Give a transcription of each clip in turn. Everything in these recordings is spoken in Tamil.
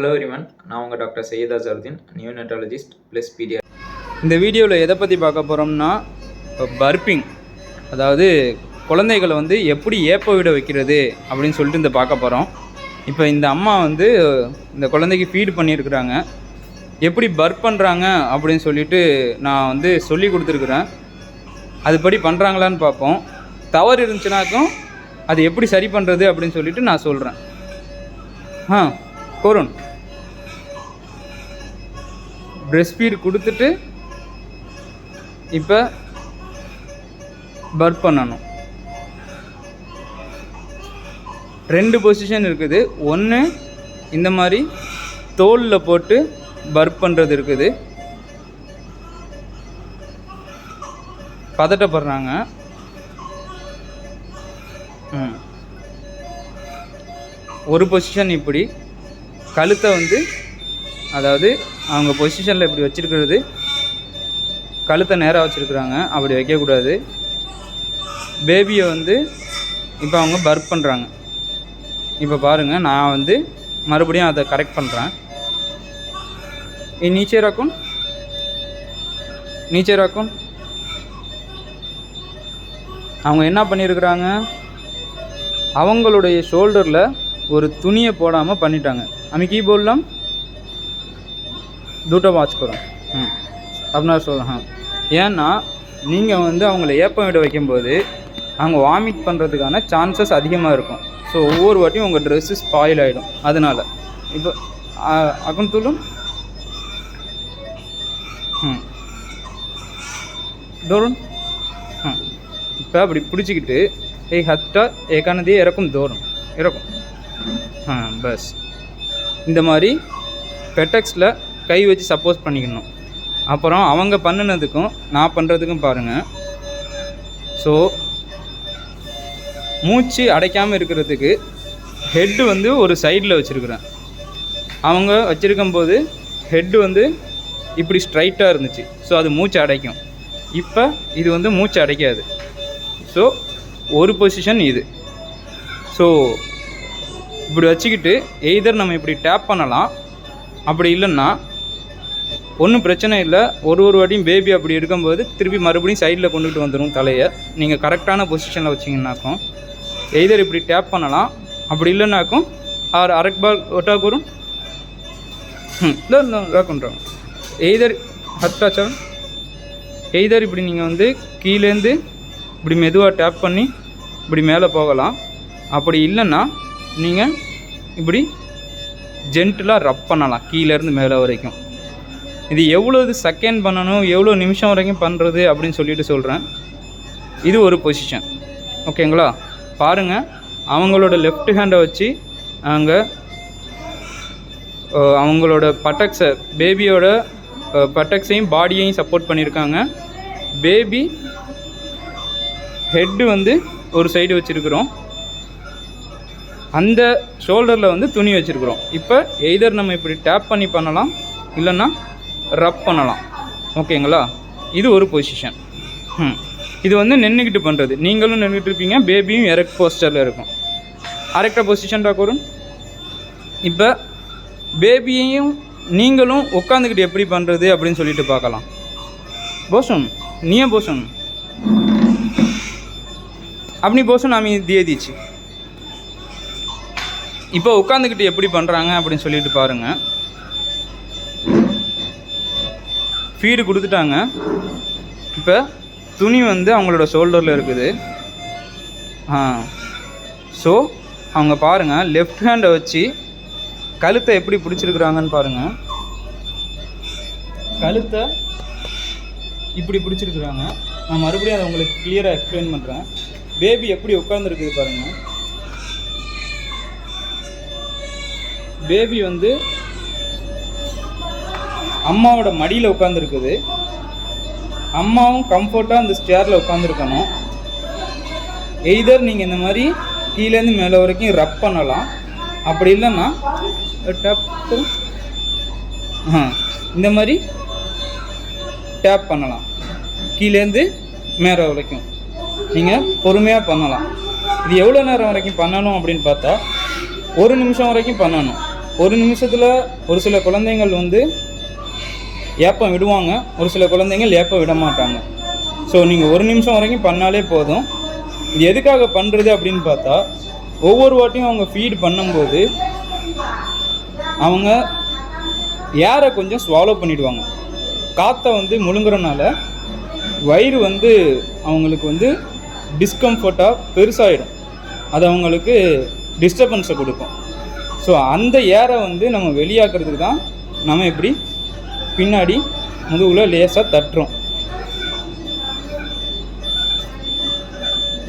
ஹலோ எரிவன் நான் உங்கள் doctor Syed neo neonatologist plus pedia இந்த வீடியோவில் எதை பற்றி பார்க்க போகிறோம்னா பர்பிங் அதாவது குழந்தைகளை வந்து எப்படி ஏப்ப விட வைக்கிறது அப்படின்னு சொல்லிட்டு இந்த பார்க்க போகிறோம் இப்போ இந்த அம்மா வந்து இந்த குழந்தைக்கு ஃபீட் பண்ணியிருக்கிறாங்க. எப்படி பர்ப் பண்ணுறாங்க அப்படின்னு சொல்லிட்டு நான் வந்து சொல்லி கொடுத்துருக்குறேன். அதுபடி பண்ணுறாங்களான்னு பார்ப்போம். தவறு இருந்துச்சுனாக்கும் அது எப்படி சரி பண்ணுறது அப்படின்னு சொல்லிட்டு நான் சொல்கிறேன் ஆ கோருன் பிரெஸ்ட் ஃபீட் கொடுத்துட்டு இப்போ பர்ப் பண்ணணும். ரெண்டு பொசிஷன் இருக்குது. ஒன்று இந்த மாதிரி தோலில் போட்டு பர்ப் பண்ணுறது இருக்குது. பதட்டப்படுறாங்க. ஒரு பொசிஷன் இப்படி. கழுத்தை வந்து அதாவது அவங்க பொசிஷனில் இப்படி வச்சுருக்கிறது கழுத்தை நேராக வச்சுருக்குறாங்க. அப்படி வைக்கக்கூடாது. பேபியை வந்து இப்போ அவங்க பர்க் பண்ணுறாங்க இப்போ பாருங்கள் நான் வந்து மறுபடியும் அதை கரெக்ட் பண்ணுறேன் नीचे रखो नीचे रखो அவங்க என்ன பண்ணியிருக்கிறாங்க அவங்களுடைய ஷோல்டரில் ஒரு துணியை போடாமல் பண்ணிட்டாங்க. அமை போடலாம் দুটো வாட்ச் করুন ம் আপনার சொல் ஆ ஏன்னா நீங்கள் வந்து அவங்கள ஏப்பம் விட வைக்கும்போது அவங்க வாமிட் பண்ணுறதுக்கான சான்சஸ் அதிகமாக இருக்கும் ஸோ ஒவ்வொரு வாட்டியும் உங்கள் ட்ரெஸ்ஸு ஸ்பாயில் ஆகிடும் அதனால் இப்போ அக்கம் தூளும் ம் ধরুন হ্যাঁ இப்போ அப்படி பிடிச்சிக்கிட்டு এই হাতটা এখানে দিয়ে এরকম ধরুন এরকম হ্যাঁ பஸ் இந்த மாதிரி பெட்டக்ஸில் கை வச்சு சப்போஸ் பண்ணிக்கணும். அப்புறம் அவங்க பண்ணினதுக்கும் நான் பண்ணுறதுக்கும் பாருங்கள் ஸோ மூச்சு அடைக்காமல் இருக்கிறதுக்கு ஹெட்டு வந்து ஒரு சைடில் வச்சுருக்குறேன். அவங்க வச்சுருக்கும்போது ஹெட்டு வந்து இப்படி ஸ்ட்ரைட்டாக இருந்துச்சு. ஸோ அது மூச்சு அடைக்கும். இப்போ இது வந்து மூச்சு அடைக்காது. ஸோ ஒரு பொசிஷன் இது. ஸோ இப்படி வச்சுக்கிட்டு எய்தர் நம்ம இப்படி டேப் பண்ணலாம். அப்படி இல்லைன்னா ஒன்றும் பிரச்சனை இல்லை. ஒரு ஒரு வாட்டியும் பேபி அப்படி எடுக்கும்போது திருப்பி மறுபடியும் சைடில் கொண்டுகிட்டு வந்துடும் தலையை. நீங்கள் கரெக்டான பொசிஷனில் வச்சிங்கனாக்கும் எய்தர் இப்படி டேப் பண்ணலாம். அப்படி இல்லைனாக்கும் ஆர் அரக் பால் ஒட்டா கூறும் ம் எய்தர் ஹத்தாச்சா எய்தர் இப்படி நீங்கள் வந்து கீழேருந்து இப்படி மெதுவாக டேப் பண்ணி இப்படி மேலே போகலாம். அப்படி இல்லைன்னா நீங்கள் இப்படி ஜென்டிலாக ரப் பண்ணலாம் கீழேருந்து மேலே வரைக்கும். இது எவ்வளோ செகண்ட் பண்ணணும் எவ்வளோ நிமிஷம் வரைக்கும் பண்ணுறது அப்படின்னு சொல்லிட்டு சொல்கிறேன் இது ஒரு பொசிஷன் ஓகேங்களா பாருங்கள் அவங்களோட லெஃப்ட் ஹேண்டை வச்சு அங்கே அவங்களோட பட்டக்ஸை பேபியோட பட்டக்ஸையும் பாடியையும் சப்போர்ட் பண்ணியிருக்காங்க பேபி ஹெட்டு வந்து ஒரு சைடு வச்சுருக்குறோம். அந்த ஷோல்டரில் வந்து துணி வச்சுருக்குறோம். இப்போ எய்தர் நம்ம இப்படி டேப் பண்ணி பண்ணலாம் இல்லைன்னா ரப் பண்ணலாம் ஓகேங்களா இது ஒரு பொசிஷன் ம் இது வந்து நின்றுக்கிட்டு பண்ணுறது நீங்களும் நின்றுட்டு இருப்பீங்க பேபியும் எரக்ட் போஸ்டரில் இருக்கும் அரெக்டாக பொசிஷன் டாக்கூரும் இப்போ பேபியையும் நீங்களும் உட்காந்துக்கிட்டு எப்படி பண்ணுறது அப்படின்னு சொல்லிட்டு பார்க்கலாம் বসুন নিয়ে বসুন আপনি বসুন আমি দিয়ে দিচ্ছি இப்போ உட்காந்துக்கிட்டு எப்படி பண்ணுறாங்க அப்படின்னு சொல்லிட்டு பாருங்கள் ஃபீடு கொடுத்துட்டாங்க. இப்போ துணி வந்து அவங்களோட ஷோல்டரில் இருக்குது. ஆ. ஸோ அவங்க பாருங்கள் லெஃப்ட் ஹேண்டை வச்சு கழுத்தை எப்படி பிடிச்சிருக்கிறாங்கன்னு பாருங்கள் கழுத்தை இப்படி பிடிச்சிருக்கிறாங்க. நான் மறுபடியும் அதை உங்களுக்கு கிளியராக எக்ஸ்பிளைன் பண்ணுறேன் பேபி எப்படி உட்காந்துருக்குது பாருங்கள் பேபி வந்து அம்மாவோட மடியில் உட்காந்துருக்குது அம்மாவும் கம்ஃபர்ட்டாக அந்த ஸ்டேரில் உட்காந்துருக்கணும் எய்தர் நீங்கள் இந்த மாதிரி கீழேருந்து மேலே வரைக்கும் ரப் பண்ணலாம். அப்படி இல்லைன்னா டப்பு இந்த மாதிரி டேப் பண்ணலாம். கீழேருந்து மேலே வரைக்கும். நீங்கள் பொறுமையாக பண்ணலாம். இது எவ்வளோ நேரம் வரைக்கும் பண்ணணும் அப்படின்னு பார்த்தா ஒரு நிமிஷம் வரைக்கும் பண்ணணும். ஒரு நிமிஷத்தில் ஒரு சில குழந்தைங்கள் வந்து ஏப்பம் விடுவாங்க. ஒரு சில குழந்தைங்கள் ஏப்பம் விட மாட்டாங்க ஸோ நீங்கள் ஒரு நிமிஷம் வரைக்கும் பண்ணாலே போதும். இது எதுக்காக பண்ணுறது அப்படின்னு பார்த்தா ஒவ்வொரு வாட்டியும் அவங்க ஃபீட் பண்ணும்போது அவங்க ஏரை கொஞ்சம் ஸ்வாலோ பண்ணிவிடுவாங்க காற்றை வந்து முழுங்குறனால வயிறு வந்து அவங்களுக்கு வந்து டிஸ்கம்ஃபர்ட்டாக பெருசாகிடும் அது அவங்களுக்கு டிஸ்டர்பன்ஸை கொடுக்கும். ஸோ அந்த ஏரை வந்து நம்ம வெளியாக்குறதுக்கு தான் நம்ம இப்படி பின்னாடி முதுகில் லேசாக தட்டுறோம்.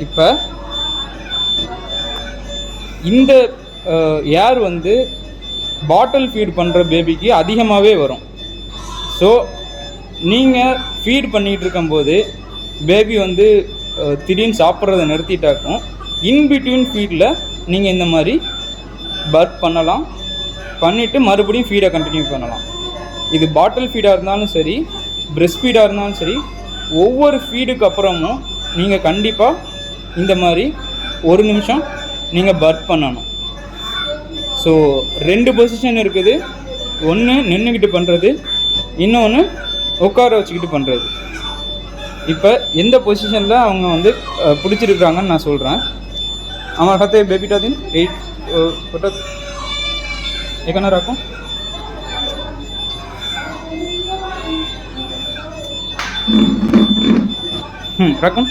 இப்போ இந்த ஏர் வந்து பாட்டில் ஃபீட் பண்ணுற பேபிக்கு அதிகமாகவே வரும். ஸோ நீங்கள் ஃபீட் பண்ணிகிட்டு இருக்கும்போது பேபி வந்து திடீர்னு சாப்பிட்றத நிறுத்திட்டாக்கும். இன்பிட்வீன் ஃபீடில் நீங்கள் இந்த மாதிரி பர்த் பண்ணலாம். பண்ணிவிட்டு மறுபடியும் ஃபீடை கண்டினியூ பண்ணலாம். இது பாட்டில் ஃபீடாக இருந்தாலும் சரி பிரெஸ்ட் ஃபீடாக இருந்தாலும் சரி ஒவ்வொரு ஃபீடுக்கு அப்புறமும் நீங்கள் கண்டிப்பாக இந்த மாதிரி ஒரு நிமிஷம் நீங்கள் பர்த் பண்ணணும் ஸோ ரெண்டு பொசிஷன் இருக்குது ஒன்று நின்றுக்கிட்டு பண்ணுறது இன்னொன்று உட்கார வச்சுக்கிட்டு பண்ணுறது இப்போ எந்த பொசிஷனில் அவங்க வந்து அஹ், பிடிச்சிருக்காங்கன்னு நான் சொல்கிறேன் আমার হাতে বেবিটা দিন এই ও, ওটা এখানে রাখুন হুম রাখুন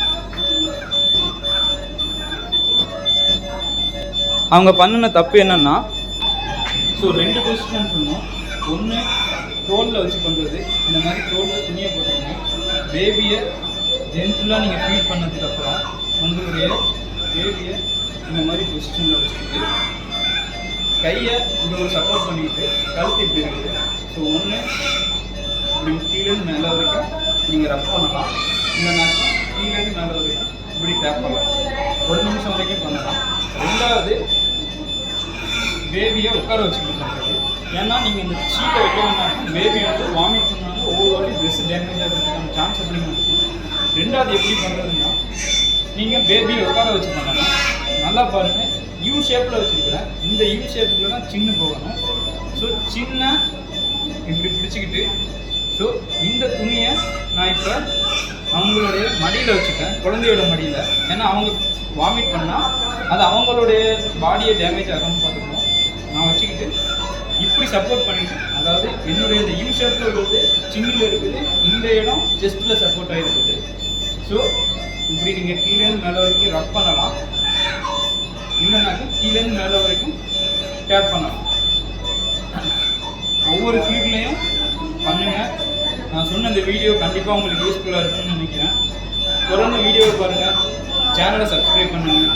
அவங்க பண்ணின தப்பு என்னன்னா ஸோ ரெண்டு பொசிஷன் சொன்னோம் ஒன்று தோலில் வச்சு பண்ணுறது இந்த மாதிரி தோலில் துணியை போட்டுக்கணும் பேபியை ஜென்டிலாக நீங்கள் ஃபீட் பண்ணதுக்கப்புறம் உங்களுடைய பேபியை இந்த மாதிரி பொசிஷனில் வச்சுக்கிட்டு கையை இப்படி ஒரு சப்போர்ட் பண்ணிக்கிட்டு கழுத்து இப்படி இருக்குது ஸோ ஒன்று இப்படி கீழேருந்து மேலே வரைக்கும் நீங்கள் ரப் பண்ணலாம். இல்லைனாக்கா கீழேருந்து மேலே வரைக்கும் இப்படி டேப் பண்ணலாம். ஒரு நிமிஷம் வரைக்கும் பண்ணலாம். ரெண்டாவது பேபியை உட்கார வச்சுக்கிட்டு பண்ணுறது ஏன்னா நீங்கள் இந்த சீட்டை வைக்க வேண்டாம். பேபி வந்து வாமிட் பண்ணாலும் ஒவ்வொரு வாட்டி ட்ரெஸ் டேமேஜ் ஆகிறதுக்கான சான்ஸ் அதிகமாக ரெண்டாவது எப்படி பண்ணுறதுன்னா நீங்கள் பேபியை உட்கார வச்சு பண்ணலாம். நல்லா பாருங்கள் யூ ஷேப்பில் வச்சுருக்கிறேன் இந்த யூ ஷேப்புக்குள்ள தான் சின்ன போகணும். ஸோ சின்ன இப்படி பிடிச்சிக்கிட்டு ஸோ இந்த துணியை நான் இப்போ அவங்களுடைய மடியில் வச்சுட்டேன். குழந்தையோட மடியில். ஏன்னா அவங்க வாமிட் பண்ணால் அது அவங்களுடைய பாடியை டேமேஜ் ஆகாமல் பார்த்துக்கணும். நான் வச்சுக்கிட்டு இப்படி சப்போர்ட் பண்ணிட்டு அதாவது என்னுடைய இந்த யூ ஷேப்பில் இருக்கிறது சின்னில் இருக்குது இந்த இடம் செஸ்ட்டில் சப்போர்ட் ஆகிருக்குது ஸோ இப்படி நீங்கள் கீழேருந்து மேலே வரைக்கும் ரப் பண்ணலாம். இல்லைனாக்கா கீழேருந்து மேலே வரைக்கும் டேப் பண்ணலாம். ஒவ்வொரு ஃபீல்ட்லேயும் பண்ணுங்கள் நான் சொன்ன இந்த வீடியோ கண்டிப்பாக உங்களுக்கு யூஸ்ஃபுல்லாக இருக்கும்னு நினைக்கிறேன். தொடர்ந்து வீடியோவை பாருங்கள் சேனலை சப்ஸ்கிரைப் பண்ணுங்கள்